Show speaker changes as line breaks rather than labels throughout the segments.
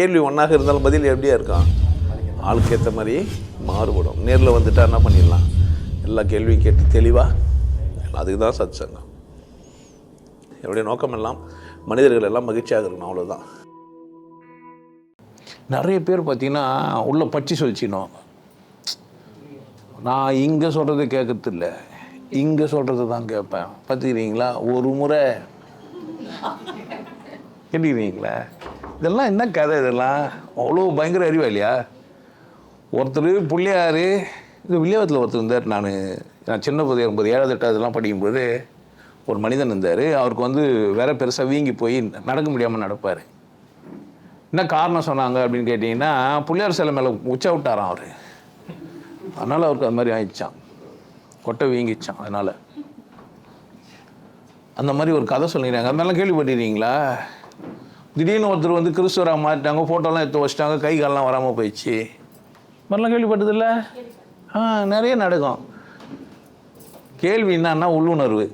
கேள்வி ஒன்றாக இருந்தாலும் பதில் எப்படியா இருக்கான் ஆளுக்கு ஏற்ற மாதிரி மாறுபடும். நேரில் வந்துட்டா என்ன பண்ணிடலாம்? எல்லா கேள்வியும் கேட்டு தெளிவாக அதுக்கு தான் சத் சங்கம் என்னுடைய நோக்கம் எல்லாம் மனிதர்கள் எல்லாம் மகிழ்ச்சியாக இருக்கணும் அவ்வளோதான்
நிறைய பேர் பார்த்தீங்கன்னா உள்ள பச்சி சொல்லிச்சினோம் நான் இங்கே சொல்கிறது கேட்கறதில்ல. இங்கே சொல்கிறது தான் கேட்பேன். பார்த்துக்கிறீங்களா? ஒரு முறை. கேட்டுக்கிறீங்களா? இதெல்லாம் என்ன கதை இதெல்லாம்? அவ்வளோ பயங்கர அறிவா இல்லையா ஒருத்தர் பிள்ளையார் இது வில்லியாவத்தில் ஒருத்தர் இருந்தார் நான். நான் சின்ன போது இருக்கும்போது ஏழாவது எட்டாவதுலாம் படிக்கும்போது ஒரு மனிதன் இருந்தார். அவருக்கு வந்து வேற பெருசாக வீங்கி போய் நடக்க முடியாமல் நடப்பார். என்ன காரணம் சொன்னாங்க அப்படின்னு கேட்டிங்கன்னா பிள்ளையார் சிலை மேலே உச்சா விட்டாராம் அவர். அதனால் அவருக்கு அது மாதிரி ஆயிடுச்சான் கொட்டை வீங்கிச்சான் அதனால். அந்த மாதிரி ஒரு கதை சொல்லிடுறாங்க அந்த மாதிரிலாம் கேள்விப்பட்டிருக்கீங்களா? திடீர்னு ஒருத்தர் வந்து கிறிஸ்துவராக மாறிட்டாங்க ஃபோட்டோலாம் எடுத்து வச்சிட்டாங்க கை காலெலாம் வராமல் போயிடுச்சு. இந்த மாதிரிலாம் கேள்விப்பட்டதில்ல? ஆ நிறைய நடக்கும். கேள்வி என்னன்னா உள்ளுணர்வு.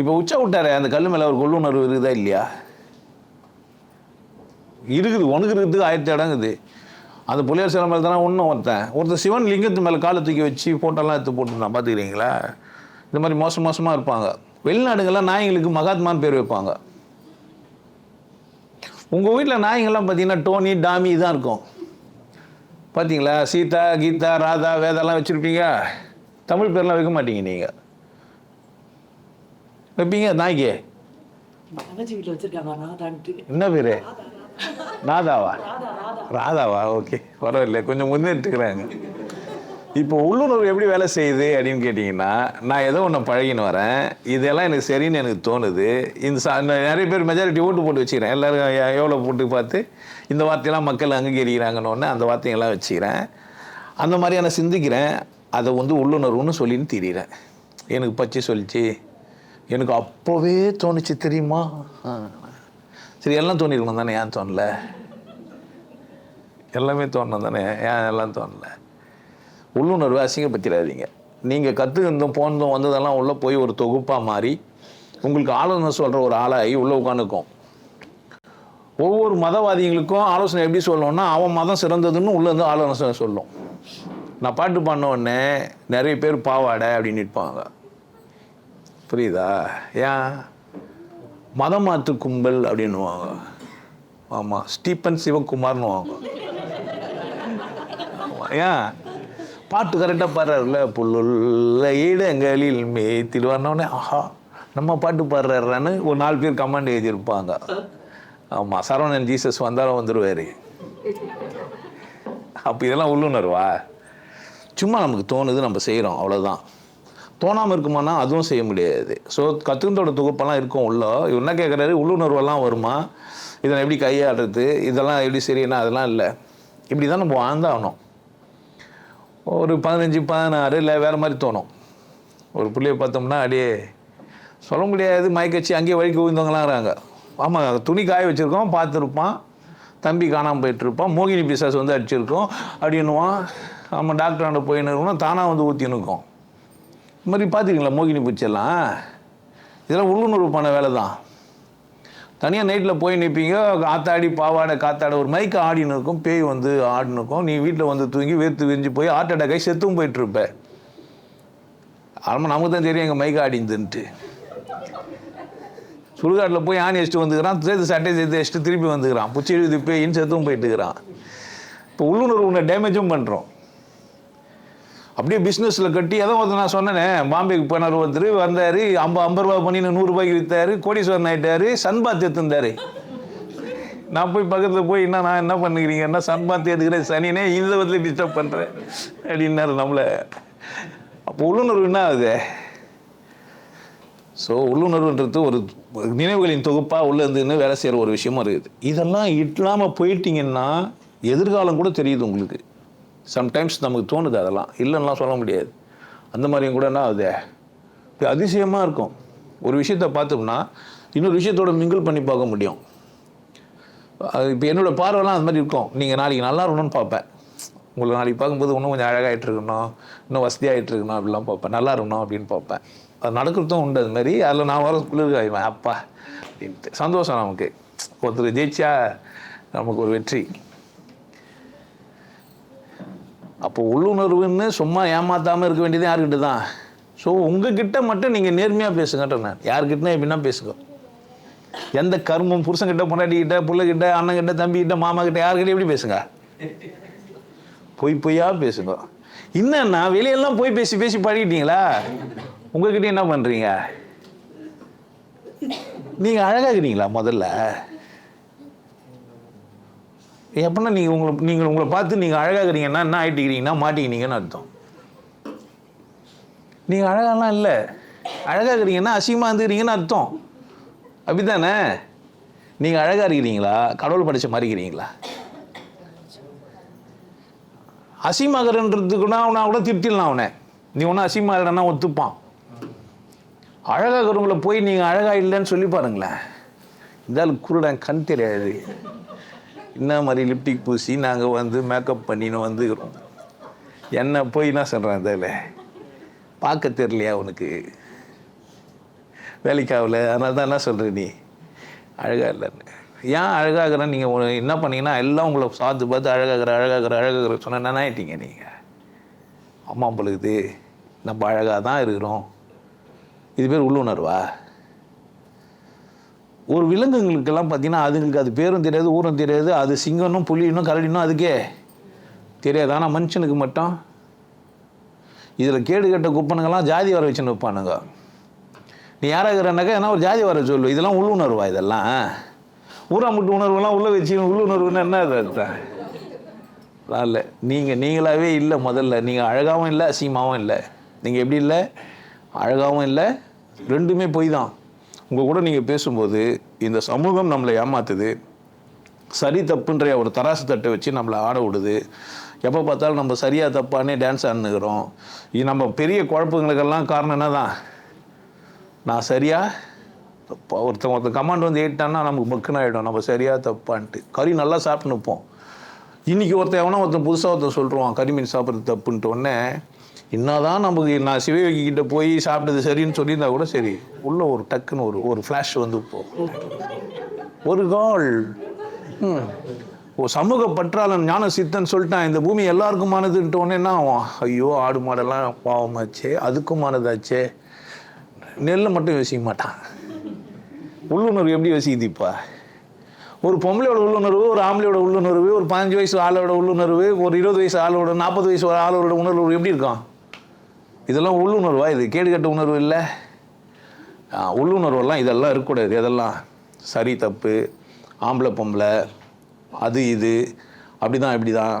இப்போ உச்சா விட்டாரே அந்த கல் மேலே அவருக்கு உள்ளுணர்வு இருக்குதா இல்லையா? இருக்குது உனக்கு இருக்கிறதுக்கு ஆயிரத்தி இடங்குது அந்த புலியார் சிலை மேலே தானே ஒன்றும் ஒருத்தன். ஒருத்தன் சிவன் லிங்கத்து மேலே காலை தூக்கி வச்சு ஃபோட்டோலாம் எடுத்து போட்டுருந்தான் பார்த்துக்கிறீங்களா இந்த மாதிரி மோசம் மோசமாக இருப்பாங்க. வெளிநாடுகள்லாம் நாய்களுக்கு மகாத்மான்னு பேர் வைப்பாங்க. உங்கள் வீட்டில் நாய்ங்கள்லாம் பார்த்தீங்கன்னா டோனி டாமி தான் இருக்கும். பார்த்தீங்களா சீதா கீதா ராதா வேதாலாம் வச்சுருப்பீங்க. தமிழ் பேர்லாம் வைக்க மாட்டீங்க நீங்கள் வைப்பீங்க? நாய்க்கு? என்ன பேர்? நாதாவா ராதாவா? ஓகே. பரவாயில்ல. கொஞ்சம் முன்னேற்றுக்கிறாங்க இப்போ உள்ளுணர்வு எப்படி வேலை செய்யுது அப்படின்னு கேட்டிங்கன்னா நான் ஏதோ ஒன்று பழகின்னு வரேன். இதெல்லாம் எனக்கு சரின்னு எனக்கு தோணுது. இந்த சா நிறைய பேர் மெஜாரிட்டி ஓட்டு போட்டு வச்சுக்கிறேன். எல்லோரும் எவ்வளோ போட்டு பார்த்து இந்த வார்த்தையெல்லாம் மக்கள் அங்கீகரிக்கிறாங்கன்னு அந்த வார்த்தையெல்லாம் வச்சுக்கிறேன். அந்த மாதிரியான சிந்திக்கிறேன். அதை வந்து உள்ளுணர்வுன்னு சொல்லின்னு தெரியிறேன். எனக்கு பச்சை சொல்லிச்சு. எனக்கு அப்போவே தோணுச்சு தெரியுமா? சரி எல்லாம் தோணிருக்கணும் தானே. ஏன் தோணல? எல்லாமே தோணணும் தானே. ஏன் எல்லாம் தோணல? உள்ளுணர்வை அசிங்கப்படுத்திடாதீங்க. நீங்கள் கற்றுக்கிருந்தும் போனதும் வந்ததெல்லாம் உள்ளே போய் ஒரு தொகுப்பாக மாறி உங்களுக்கு ஆலோசனை சொல்கிற ஒரு ஆளாகி உள்ளே உட்காந்துக்கும். ஒவ்வொரு மதவாதிகளுக்கும் ஆலோசனை எப்படி சொல்லணும்னா அவன் மதம் சிறந்ததுன்னு உள்ளேருந்து ஆலோசனை சொல்லும். நான் பாட்டு பாடின உடனே நிறைய பேர் பாவாடை அப்படின்னு நிற்பாங்க. புரியுதா? ஏன்? மதம் மாற்று கும்பல் அப்படின்னுவாங்க. ஆமாம் ஸ்டீபன் சிவகுமார்னுவாங்க ஏன்? பாட்டு கரெக்டாக பாடுறாருல புல்லுள்ள இடங்களில் மேய்த்திடுவார்னோடனே ஆஹா நம்ம பாட்டு பாடுறாருன்னு ஒரு நாலு பேர் கமெண்ட் எழுதியிருப்பாங்க. ஆமாம் சரவணன் ஜீசஸ் வந்தாலும் வந்துடுவார் அப்போ இதெல்லாம் உள்ளுணர்வா? சும்மா நமக்கு தோணுது நம்ம செய்கிறோம் அவ்வளோதான் தோணாமல் இருக்குமானா அதுவும் செய்ய முடியாது. ஸோ கத்துந்தோட தொகுப்பெல்லாம் இருக்கும் உள்ள. இவர் என்ன கேட்குறாரு உள்ளுணர்வெல்லாம் வருமா? இதை எப்படி கையாடுறது இதெல்லாம் எப்படி சரின்னா அதெல்லாம் இல்லை. இப்படி தான் நம்ம வாழ்ந்தாகணும். ஒரு பதினஞ்சு பதினாறு இல்லை வேறு மாதிரி தோணும். ஒரு பிள்ளைய பார்த்தோம்னா அப்படியே சொல்ல முடியாது மயக்கச்சி அங்கேயே வழிக்கு விழுந்தவங்களாம் இருக்காங்க ஆமாம் துணி காய வச்சுருக்கோம் பார்த்துருப்பான். தம்பி காணாமல் போயிட்டுருப்பான் மோகினி பிசாஸ் வந்து அடிச்சிருக்கோம் அப்படின்னுவான். ஆமாம் டாக்டராண்ட போயின்னு இருக்கணும் தானாக வந்து ஊற்றின்னு இருக்கும் இது மாதிரி பார்த்துருக்கீங்களா மோகினி பூச்செல்லாம் இதெல்லாம் உள்ளுணர்வு பண்ண வேலை தான் தனியாக நைட்டில் போய் நிற்பீங்க காத்தாடி பாவாடை காத்தாட ஒரு மைக்கு ஆடின்னு இருக்கும் பேய் வந்து ஆடின்னு இருக்கும். நீ வீட்டில் வந்து தூங்கி வேர்த்து விரிஞ்சு போய் ஹார்ட் அட்டாக் ஆகி செத்தும் போயிட்டுருப்ப. ஆமாம் நமக்கு தான் தெரியும் எங்கள் மைக்கு ஆடிந்துன்ட்டு சுடுகாட்டில் போய் ஆணி வச்சுட்டு வந்துக்கிறான் சேர்த்து சட்டை சேர்த்து வச்சுட்டு திருப்பி வந்துக்கிறான். புச்சி எழுதி பேயின்னு செத்தும் போயிட்டுக்கிறான். இப்போ உள்ளுணர்வு டேமேஜும் பண்ணுறோம் அப்படியே பிஸ்னஸில் கட்டி ஏதோ ஒருத்தர் நான் சொன்னேனே பாம்பேக்கு போனார் ஒருத்தர் வந்தார் ஐம்பது ஐம்பது ரூபா பண்ணின்னு நூறுரூபாய்க்கு விற்றாரு கோடீஸ்வரன் ஆகிட்டார் சன்பாத் எடுத்துருந்தாரு. நான் போய் பக்கத்தில் போய் என்ன நான் என்ன பண்ணுகிறீங்க? என்ன சன்பாத் எடுக்கிறேன் சனினே இந்த வந்து டிஸ்டர்ப் பண்ணுறேன் அப்படின்னாரு நம்மளை. அப்போ உள்ளுணர்வு என்ன ஆகுது? ஸோ உள்ளுணர்வுன்றது ஒரு நினைவுகளின் தொகுப்பாக உள்ள வேலை செய்கிற ஒரு விஷயமா இருக்குது. இதெல்லாம் இல்லாமல் போயிட்டீங்கன்னா எதிர்காலம் கூட தெரியுது உங்களுக்கு. சம்டைம்ஸ் நமக்கு தோணுது அதெல்லாம். இல்லைன்னா சொல்ல முடியாது. அந்த மாதிரியும் கூட என்ன ஆகுது? அதிசயமாக இருக்கும். ஒரு விஷயத்தை பார்த்தோம்னா இன்னொரு விஷயத்தோட மிங்கிள் பண்ணி பார்க்க முடியும். அது இப்போ என்னோடய பார்வைலாம் அது மாதிரி இருக்கும். நீங்கள் நாளைக்கு நல்லா இருக்கணும்னு பார்ப்பேன். உங்களை நாளைக்கு பார்க்கும்போது இன்னும் கொஞ்சம் அழகாகிட்டு இருக்கணும். இன்னும் வசதியாகிட்டு இருக்கணும் அப்படிலாம் பார்ப்பேன். நல்லா இருக்கணும் அப்படின்னு பார்ப்பேன். அது நடக்கிறதும் உண்டு அது மாதிரி. அதில் நான் வர குளிர்காய்வேன். அப்பா அப்படின்ட்டு சந்தோஷம் நமக்கு. ஒருத்தர் ஜெயிச்சா நமக்கு ஒரு வெற்றி. அப்போ உள்ளுணர்வுன்னு சும்மா ஏமாத்தாமல் இருக்க வேண்டியது யார்கிட்ட தான் ஸோ உங்ககிட்ட மட்டும் நீங்கள் நேர்மையாக பேசுங்கன்ற நான் யார்கிட்டனா எப்படின்னா பேசுங்க. எந்த கர்மம் புருஷன்கிட்ட பொண்டாட்டிக்கிட்ட பிள்ளைகிட்ட அண்ணங்கிட்ட தம்பிக்கிட்ட மாமா கிட்ட எப்படி பேசுங்க? பொய் பொய்யாக பேசுங்க. என்னன்னா வெளியெல்லாம் போய் பேசி பேசி பழகிட்டீங்களா? உங்ககிட்ட என்ன பண்ணுறீங்க நீங்கள் அழகாகிறீங்களா முதல்ல? எப்படின்னா நீங்கள் உங்களை நீங்கள் உங்களை பார்த்து நீங்கள் அழகாகிறீங்கன்னா என்ன ஆயிட்டுக்கிறீங்கன்னா மாட்டிக்கிறீங்கன்னு அர்த்தம். நீங்கள் அழகாலாம் இல்லை. அழகாகிறீங்கன்னா அசிங்கமாக இருந்துக்கிறீங்கன்னு அர்த்தம். அப்படித்தானே? நீங்கள் அழகாக இருக்கிறீங்களா? கடவுள் படித்த மாதிரி இருக்கிறீங்களா? அசிமாகரன்றதுக்குன்னா அவனை கூட திருப்திடலாம் அவனை. நீ ஒன்றும் அசிமாகரன்னா ஒத்துப்பான். அழகாகிறவங்கள போய் நீங்கள் அழகாக இல்லைன்னு சொல்லி பாருங்களேன். இதால் குருடன் கண் தெரியாது. என்ன மாதிரி லிப்டிக் பூசி நாங்கள் வந்து மேக்கப் பண்ணின்னு வந்துக்கிறோம். என்ன போய் என்ன சொல்கிறேன் அதில் பார்க்க தெரியலையா உனக்கு? வேலைக்காகல அதனால தான் என்ன சொல்கிற நீ? அழகாக இல்லைன்னு. ஏன் அழகாகிறேன் நீங்கள் என்ன பண்ணீங்கன்னா எல்லாம் உங்களை சாத்து பார்த்து அழகாகிற அழகாகிற அழகாகிற சொன்ன என்ன ஆகிட்டீங்க நீங்கள் அம்மா பொழுது நம்ம அழகாக தான் இருக்கிறோம். இது பேர் உள்ளுணர்வா? ஒரு விலங்குகளுக்கெல்லாம் பார்த்தீங்கன்னா அதுங்களுக்கு அது பேரும் தெரியாது ஊரும் தெரியாது. அது சிங்கனும் புலினும் கரடினும் அதுக்கே தெரியாது. ஆனால் மனுஷனுக்கு மட்டும் இதில் கேடு கட்ட குப்பனுங்கெல்லாம் ஜாதி வர வச்சுன்னு வைப்பானுங்க நீ யாராக இருக்கிறனாக்கா என்ன ஒரு ஜாதி வர சொல்லு. இதெல்லாம் உள்ளுணர்வா இதெல்லாம்? ஊராமுட்டு உணர்வுலாம் உள்ள வச்சு உள்ளுணர்வுன்னு என்ன அது அர்த்தம்? இல்லை. நீங்கள் நீங்களாகவே இல்லை முதல்ல. நீங்கள் அழகாகவும் இல்லை அசிங்கமாகவும் இல்லை. நீங்கள் எப்படி இல்லை? அழகாகவும் இல்லை. ரெண்டுமே பொய் தான். உங்கள் கூட நீங்கள் பேசும்போது இந்த சமூகம் நம்மளை ஏமாத்துது. சரி தப்புன்ற ஒரு தராசு தட்டை வச்சு நம்மளை ஆட விடுது. எப்போ பார்த்தாலும் நம்ம சரியாக தப்பானே டான்ஸ் ஆடுனுக்கிறோம். இது நம்ம பெரிய குழப்பங்களுக்கெல்லாம் காரணம் என்ன தான் நான் சரியா? தப்பா ஒருத்தன் ஒருத்தன் கமாண்ட் வந்து ஏட்டான்னா நமக்கு மக்குன்னு ஆகிடும் நம்ம சரியாக தப்பான்ட்டு. கறி நல்லா சாப்பிட்டு நிற்போம் இன்னைக்கு ஒருத்தன் எவனோ ஒருத்தன் புதுசாக ஒருத்தன் சொல்கிறான் கறி மீன் சாப்பிட்றது தப்புன்ட்டு உடனே என்னதான் நமக்கு நான் சிவயோகி கிட்ட போய் சாப்பிட்டது சரின்னு சொல்லியிருந்தா கூட சரி. உள்ள ஒரு டக்குன்னு ஒரு ஒரு ஃப்ளாஷ் வந்து போகும் ஒரு கால். ஓ சமூக பற்றாளன் ஞான சித்தன் சொல்லிட்டான் இந்த பூமி எல்லாருக்குமானதுன்ட்டு உடனே என்ன ஆகும்? ஐயோ ஆடு மாடெல்லாம் பாவமாச்சே அதுக்குமானதாச்சே. நெல்லை மட்டும் யோசிக்க மாட்டான். உள்ளுணர்வு எப்படி யோசிக்குது இப்போ? ஒரு பொம்பளையோட உள்ளுணர்வு ஒரு ஆம்பளையோட உள்ளுணர்வு ஒரு பதினஞ்சு வயசு ஆளோட உள்ளுணர்வு ஒரு இருபது வயசு ஆளோட நாற்பது வயசு ஆளோட உணர்வு எப்படி இருக்கும்? இதெல்லாம் உள்ளுணர்வா? இது கேடுகட்ட உணர்வு இல்லை? உள்ளுணர்வெல்லாம் இதெல்லாம் இருக்கக்கூடாது. இதெல்லாம் சரி தப்பு ஆம்பளை பொம்பளை அது இது அப்படி தான் இப்படி தான்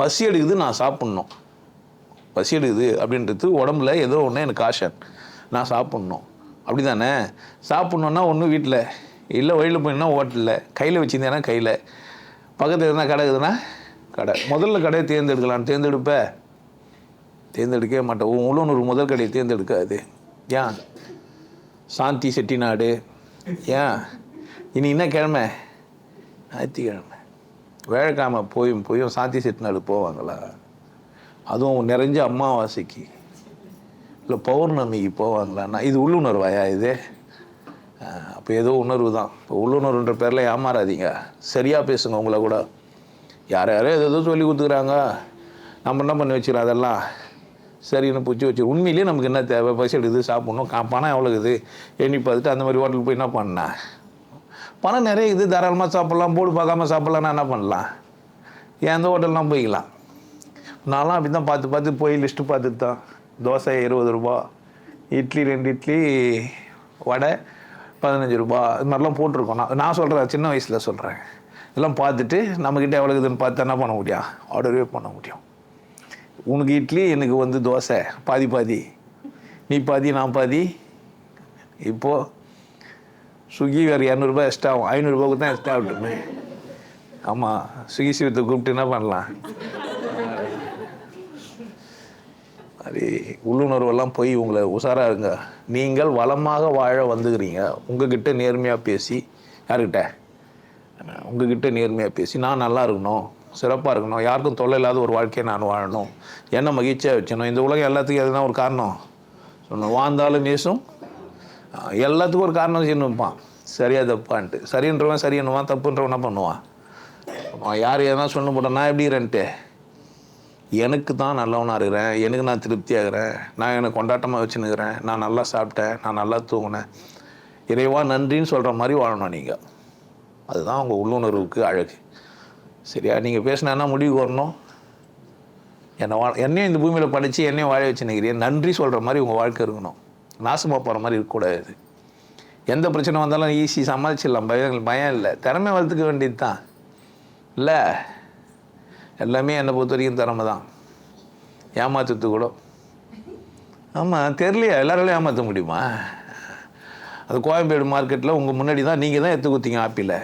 பசி எடுக்குது நான் சாப்பிட்ணும். பசி எடுக்குது அப்படின்றது உடம்புல ஏதோ ஒன்று எனக்கு காஷன் நான் சாப்பிட்ணும். அப்படி தானே சாப்பிட்ணுன்னா ஒன்றும் வீட்டில் இல்லை வழியில் போயின்னா ஹோட்டலில் கையில் வச்சுருந்தேன்னா கையில். பக்கத்தில் எதுனா கடை இருக்குதுன்னா கடை. முதல்ல கடையை தேர்ந்தெடுக்கலாம் தேர்ந்தெடுப்பேன் தேர்ந்தெடுக்கவே மாட்டேன் உன் ஒரு முதல் கடையை தேர்ந்தெடுக்காது. ஏன்? சாந்தி செட்டிநாடு. ஏன்? இனி என்ன கிழமை? ஞாயிற்றுக்கிழமை. வேழக்காம போயும் போயும் சாந்தி செட்டிநாடு போவாங்களா? அதுவும் நிறைஞ்ச அமாவாசைக்கு. இல்லை பௌர்ணமிக்கு போவாங்களான்னா இது உள்ளுணர்வாயா இது? அப்போ ஏதோ உணர்வு தான். இப்போ உள்ளுணர்வுன்ற பேரில் ஏமாறாதீங்க. சரியாக பேசுங்க உங்களை கூட. யார் யாரோ ஏதோ சொல்லி கொடுத்துக்குறாங்க. நம்ம என்ன பண்ணி வச்சுக்கிறோம் அதெல்லாம்? சரின்னு பிடிச்சி வச்சு உண்மையிலேயே நமக்கு என்ன தேவை? பசி எடுக்குது சாப்பிட்ணும் கா பணம் எவ்வளோ இருக்குது? எண்ணி பார்த்துட்டு அந்த மாதிரி ஹோட்டலுக்கு போய் என்ன பண்ணேன் பணம் நிறைய இது தாராளமாக சாப்பிட்லாம் போர்டு பார்க்காம சாப்பிட்லான்னா என்ன பண்ணலாம்? எந்த ஹோட்டல்லாம் போய்க்கலாம்? நான்லாம் அப்படி தான் பார்த்து பார்த்து போய் லிஸ்ட்டு பார்த்துட்டு தான். தோசை இருபது ரூபா இட்லி ரெண்டு இட்லி வடை பதினஞ்சு ரூபா இது மாதிரிலாம் போட்டிருக்கோம். நான் நான் சொல்கிறேன் சின்ன வயசில் சொல்கிறேன் இதெல்லாம் பார்த்துட்டு நம்மக்கிட்ட எவ்வளோ இருக்குதுன்னு பார்த்து என்ன பண்ண முடியும்? ஆர்டரே பண்ண முடியும். உனக்கு இட்லி எனக்கு வந்து தோசை. பாதி பாதி. நீ பாதி நான் பாதி. இப்போது ஸ்விக்கி வேறு இரநூறுபா எக்ஸ்ட்ரா ஆகும். ஐநூறுரூபாவுக்கு தான் எக்ஸ்ட்ரா ஆகட்டுமே. ஆமாம் ஸ்விக்கி சிவத்தை கூப்பிட்டு என்ன பண்ணலாம்? அது உள்ளுணர்வெல்லாம் போய் உங்களை உஷாராக இருங்க நீங்கள் வளமாக வாழ வந்துக்கிறீங்க. உங்ககிட்ட நேர்மையாக பேசி யாருக்கிட்ட? உங்ககிட்ட நேர்மையாக பேசி நான் நல்லா இருக்கணும். சிறப்பாக இருக்கணும். யாருக்கும் தொல்லை இல்லாத ஒரு வாழ்க்கையை நான் வாழணும். என்ன மகிழ்ச்சியாக வச்சணும் இந்த உலகம் எல்லாத்துக்கும் எதுனா ஒரு காரணம். சொன்னோம் வாழ்ந்தாலும் நேசும் எல்லாத்துக்கும் ஒரு காரணம் செய்யணும்ப்பான் சரியா தப்பான்ட்டு. சரின்றவன் சரியன்னுவான் தப்புன்றவன் என்ன பண்ணுவான்? யார் எதனா சொல்ல போட்டான் நான் எப்படி இருக்கிறேன்ட்டு எனக்கு தான் நல்லவனாக இருக்கிறேன். எனக்கு நான் திருப்தியாகிறேன். நான் எனக்கு கொண்டாட்டமாக வச்சுன்னுக்கிறேன். நான் நல்லா சாப்பிட்டேன். நான் நல்லா தூங்கினேன். இறைவா நன்றின்னு சொல்கிற மாதிரி வாழணும் நீங்கள் அதுதான் உங்கள் உள்ளுணர்வுக்கு அழகு. சரியா? நீங்கள் பேசினா என்ன முடிவுக்கு வரணும்? என்னை வா என்னையும் இந்த பூமியில் படித்து என்னையும் வாழ வச்சுன்னுக்கிறீங்க நன்றி சொல்கிற மாதிரி உங்கள் வாழ்க்கை இருக்கணும். நாசமாக போகிற மாதிரி இருக்கக்கூடாது. எந்த பிரச்சனை வந்தாலும் ஈஸி சமாளிச்சிடலாம். பயம் பயம் இல்லை. திறமை வளர்த்துக்க வேண்டியது தான் இல்லை. எல்லாமே என்னை பொறுத்த வரைக்கும் திறமை தான். ஏமாத்துறது கூட. ஆமாம் தெரியலையா. எல்லாராலும் ஏமாற்ற முடியுமா? அது கோயம்பேடு மார்க்கெட்டில் உங்கள் முன்னாடி தான் நீங்கள் தான் எடுத்து குத்திங்க ஆப்பிள.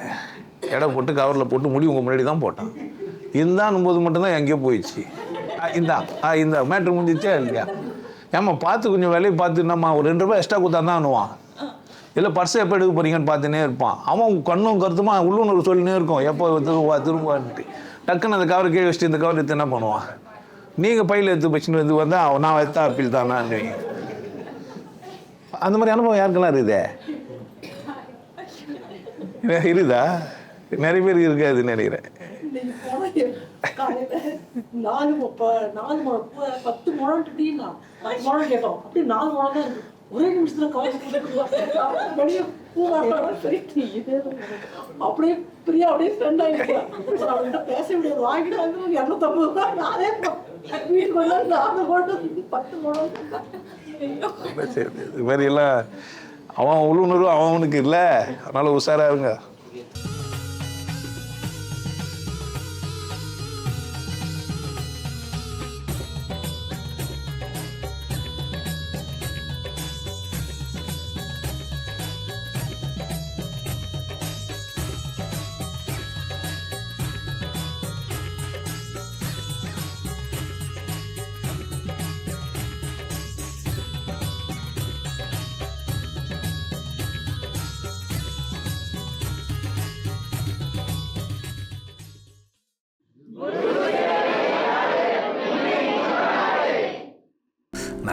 எடை போட்டு கவரில் போட்டு முடி உங்கள் முன்னாடி தான் போட்டான். இருந்தான் போது மட்டும்தான் எங்கேயோ போயிடுச்சு. ஆ, இந்தா ஆ இந்த மேட்ரு முடிஞ்சிச்சா இல்லையா? ஏம்மா பார்த்து கொஞ்சம் வேலையை பார்த்து என்னம்மா ஒரு ரெண்டு ரூபாய் எக்ஸ்ட்ரா கொடுத்தா தான் அனுவான் இல்லை பர்ஸை எப்போ எடுக்க போறீங்கன்னு பார்த்துனே இருப்பான். அவன் கண்ணும் கருத்துமா உள்ளுணர்வு சொல்லினே இருக்கும். எப்போ திரும்ப திரும்பன்ட்டு டக்குன்னு அந்த கவர் கீழே வச்சுட்டு இந்த கவர் எடுத்து என்ன பண்ணுவான்? நீங்கள் பையில் எடுத்து வச்சுன்னு வந்து வந்தால் அவன் நான் எடுத்தா அப்பீல் தானா அந்த மாதிரி அனுபவம் யாருக்கெல்லாம் இருக்குதே? இருக்குதா நிறைய பேருக்கு இருக்காது நினைக்கிறேன்.
நாலு நாலு பத்து முழம் டீனா பத்து முழம் கேட்டோம் அப்படியே நாலு முழம் தான் ஒரே நிமிஷத்துல அப்படியே பிரியா அப்படியே ஃப்ரெண்ட் அவன்கிட்ட பேச முடியாது. வாங்கிட்டாங்க இரநூத்தம்பது ரூபா நானே வீட்டுக்கு வந்தா நாலு பத்து முழம்.
இது மாதிரி எல்லாம் அவன் உள்ளுணர்வு அவனுக்கு இல்லை. அதனால உஷாரா இருங்க.